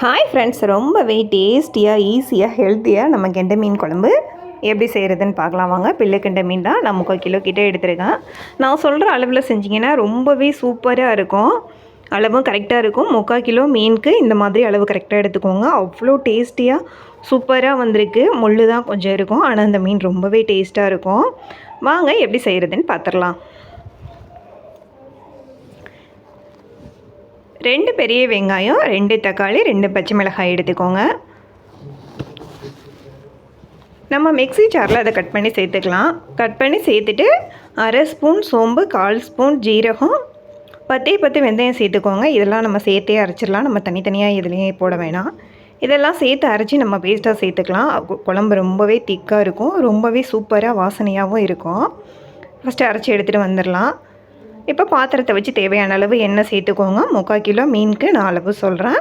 Hi friends ரொம்பவே டேஸ்டியாக ஈஸியாக ஹெல்த்தியாக நம்ம கெண்டை மீன் குழம்பு எப்படி செய்கிறதுன்னு பார்க்கலாம் வாங்க. பிள்ளை கெண்டை மீன் தான் நான் முக்கால் கிலோ கிட்டே எடுத்துருக்கேன். நான் சொல்கிற அளவில் செஞ்சிங்கன்னா ரொம்பவே சூப்பராக இருக்கும். அளவும் கரெக்டாக இருக்கும். முக்கால் கிலோ மீனுக்கு இந்த மாதிரி அளவு கரெக்டாக எடுத்துக்கோங்க. அவ்வளோ டேஸ்டியாக சூப்பராக வந்திருக்கு. முள் தான் கொஞ்சம் இருக்கும். ஆனால் அந்த மீன் ரொம்பவே டேஸ்ட்டாக இருக்கும். வாங்க எப்படி செய்கிறதுன்னு பார்த்துடலாம். ரெண்டு பெரிய வெங்காயம் ரெண்டு தக்காளி ரெண்டு பச்சை மிளகாய் எடுத்துக்கோங்க. நம்ம மிக்சி ஜாரில் அதை கட் பண்ணி சேர்த்துக்கலாம். கட் பண்ணி சேர்த்துட்டு அரை ஸ்பூன் சோம்பு கால் ஸ்பூன் ஜீரகம் பத்தே பத்து வெந்தயம் சேர்த்துக்கோங்க. இதெல்லாம் நம்ம சேர்த்தே அரைச்சிடலாம். நம்ம தனித்தனியாக இதுலேயே போட வேணாம். இதெல்லாம் சேர்த்து அரைச்சி நம்ம பேஸ்ட்டாக சேர்த்துக்கலாம். குழம்பு ரொம்பவே திக்காக இருக்கும். ரொம்பவே சூப்பராக வாசனையாகவும் இருக்கும். ஃபஸ்ட்டு அரைச்சி எடுத்துகிட்டு வந்துடலாம். இப்போ பாத்திரத்தை வச்சு தேவையான அளவு எண்ணெய் சேர்த்துக்கோங்க. முக்கால் கிலோ மீனுக்கு நான் அளவு சொல்கிறேன்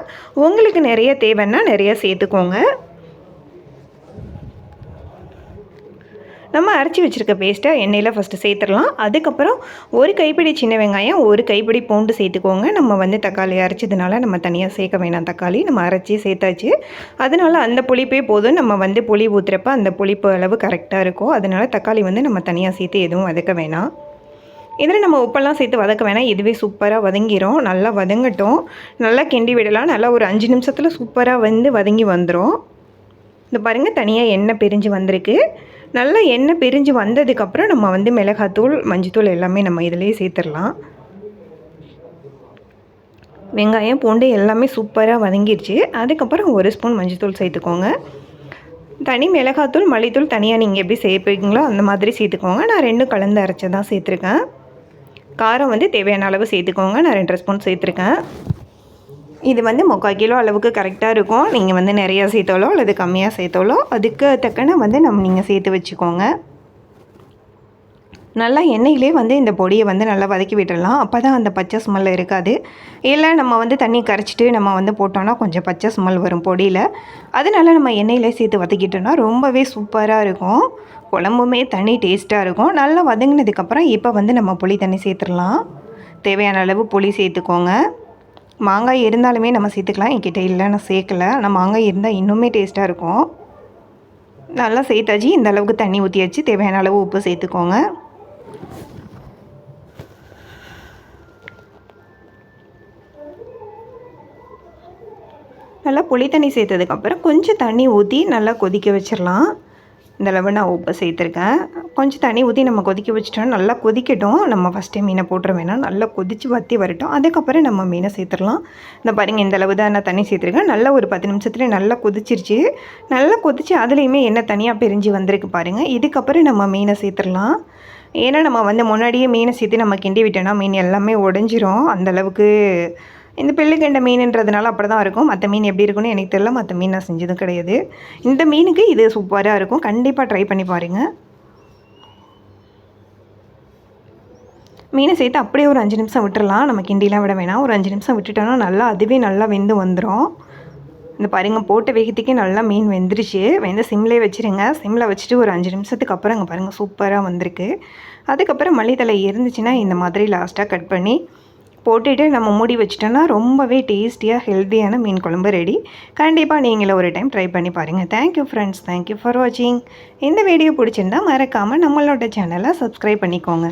உங்களுக்கு நிறைய தேவைன்னா நிறைய சேர்த்துக்கோங்க. நம்ம அரைச்சி வச்சுருக்க பேஸ்ட்டை எண்ணெயில் ஃபஸ்ட்டு சேர்த்துடலாம். அதுக்கப்புறம் ஒரு கைப்பிடி சின்ன வெங்காயம் ஒரு கைப்பிடி பூண்டு சேர்த்துக்கோங்க. நம்ம வந்து தக்காளி அரைச்சதுனால நம்ம தனியாக சேர்க்க வேணாம். தக்காளி நம்ம அரைச்சி சேர்த்தாச்சு. அதனால் அந்த புளிப்பே போதும். நம்ம வந்து புளி ஊற்றுறப்ப அந்த புளிப்பு அளவு கரெக்டாக இருக்கும் அதனால் தக்காளி வந்து நம்ம தனியாக சேர்த்து எதுவும் வதக்க வேணாம். இதில் நம்ம உப்பெல்லாம் சேர்த்து வதக்க வேணாம். இதுவே சூப்பராக வதங்கிடும் நல்லா வதங்கட்டும். நல்லா கிண்டி விடலாம். நல்லா ஒரு அஞ்சு நிமிஷத்தில் சூப்பராக வந்து வதங்கி வந்துடும் இந்த பாருங்கள் தனியாக எண்ணெய் பிரிஞ்சு வந்திருக்கு. நல்லா எண்ணெய் பிரிஞ்சு வந்ததுக்கப்புறம் நம்ம வந்து மிளகாத்தூள் மஞ்சத்தூள் எல்லாமே நம்ம இதிலே சேர்த்துடலாம். வெங்காயம் பூண்டு எல்லாமே சூப்பராக வதங்கிடுச்சு அதுக்கப்புறம் ஒரு ஸ்பூன் மஞ்சத்தூள் சேர்த்துக்கோங்க. தனி மிளகாத்தூள் மல்லித்தூள் தனியாக நீங்கள் எப்படி சேர்ப்பீங்களோ அந்த மாதிரி சேர்த்துக்கோங்க. நான் ரெண்டும் கலந்து அரைச்சி தான் சேர்த்துருக்கேன். காரம் வந்து தேவையான அளவு சேர்த்துக்கோங்க. நான் ரெண்டரை ஸ்பூன் சேர்த்துருக்கேன். இது வந்து முக்கால் கிலோ அளவுக்கு கரெக்டாக இருக்கும். நீங்கள் வந்து நிறையா சேர்த்தாலோ அல்லது கம்மியாக சேர்த்தாலோ அதுக்கு தக்கன வந்து நம்ம நீங்கள் சேர்த்து வச்சுக்கோங்க. நல்லா எண்ணெயிலே வந்து இந்த பொடியை வந்து நல்லா வதக்கி விட்டுடலாம் அப்போ தான் அந்த பச்சை ஸ்மெல் இருக்காது. இல்லை நம்ம வந்து தண்ணி கரைச்சிட்டு நம்ம வந்து போட்டோன்னா கொஞ்சம் பச்சை ஸ்மெல் வரும் பொடியில். அதனால நம்ம எண்ணெயிலே சேர்த்து வதக்கிட்டோன்னா ரொம்பவே சூப்பராக இருக்கும். குழம்புமே தண்ணி டேஸ்ட்டாக இருக்கும். நல்லா வதங்கினதுக்கப்புறம் இப்போ வந்து நம்ம புளி தண்ணி சேர்த்துடலாம். தேவையான அளவு புளி சேர்த்துக்கோங்க. மாங்காய் இருந்தாலுமே நம்ம சேர்த்துக்கலாம். என்கிட்ட இல்லை நான் சேர்க்கலை. ஆனால் மாங்காய் இருந்தால் இன்னுமே டேஸ்ட்டாக இருக்கும். நல்லா சேர்த்தாச்சு. இந்த அளவுக்கு தண்ணி ஊற்றி வச்சு தேவையான அளவு உப்பு சேர்த்துக்கோங்க. நல்லா புளி தண்ணி சேர்த்ததுக்கப்புறம் கொஞ்சம் தண்ணி ஊற்றி நல்லா கொதிக்க வச்சிடலாம். இந்த அளவு நான் உப்பு சேர்த்துருக்கேன். கொஞ்சம் தண்ணி ஊற்றி நம்ம கொதிக்க வச்சுட்டோம். நல்லா கொதிக்கட்டும். நம்ம ஃபஸ்ட்டே மீனை போட்டுற வேணாம் நல்லா கொதித்து வற்றி வரட்டும். அதுக்கப்புறம் நம்ம மீனை சேர்த்துடலாம். இந்த பாருங்கள் இந்த அளவு தான் நான் தண்ணி சேர்த்துருக்கேன். நல்லா ஒரு பத்து நிமிஷத்துல நல்லா கொதிச்சிருச்சு. நல்லா கொதித்து அதுலேயுமே என்ன தனியாக பிரிஞ்சு வந்திருக்கு பாருங்கள் இதுக்கப்புறம் நம்ம மீனை சேர்த்துடலாம். ஏன்னா நம்ம வந்து முன்னாடியே மீனை சேர்த்து நம்ம கிண்டி விட்டோன்னா மீன் எல்லாமே உடஞ்சிரும். அந்தளவுக்கு இந்த பிள்ளைக்கண்ட மீனுன்றதுனால அப்படி தான் இருக்கும். மற்ற மீன் எப்படி இருக்குன்னு எனக்கு தெரியல. மற்ற மீன் நான் செஞ்சதும் கிடையாது. இந்த மீனுக்கு இது சூப்பராக இருக்கும். கண்டிப்பாக ட்ரை பண்ணி பாருங்கள் மீனை சேர்த்து அப்படியே ஒரு அஞ்சு நிமிஷம் விட்டுறலாம். நம்ம கிண்டிலாம் விட வேணாம். ஒரு அஞ்சு நிமிஷம் விட்டுட்டோன்னா நல்லா அதுவே நல்லா வெந்து வந்துடும் இந்த பாருங்கள் போட்ட வேகத்துக்கே நல்லா மீன் வெந்துருச்சு. வெந்த சிம்லேயே வச்சுருங்க. சிம்மில் வச்சுட்டு ஒரு அஞ்சு நிமிஷத்துக்கு அப்புறம் அங்கே பாருங்கள் சூப்பராக வந்திருக்கு. அதுக்கப்புறம் மல்லித்தலை இருந்துச்சுன்னா இந்த மாதிரி லாஸ்ட்டாக கட் பண்ணி போட்டுட்டு நம்ம மூடி வச்சிட்டோன்னா ரொம்பவே டேஸ்டியாக ஹெல்த்தியான மீன் குழம்பு ரெடி கண்டிப்பாக நீங்களும் ஒரு டைம் ட்ரை பண்ணி பாருங்கள் தேங்க்யூ ஃப்ரெண்ட்ஸ் தேங்க்யூ ஃபார் வாட்சிங் இந்த வீடியோ பிடிச்சிருந்தா மறக்காமல் நம்மளோட சேனலை சப்ஸ்கிரைப் பண்ணிக்கோங்க.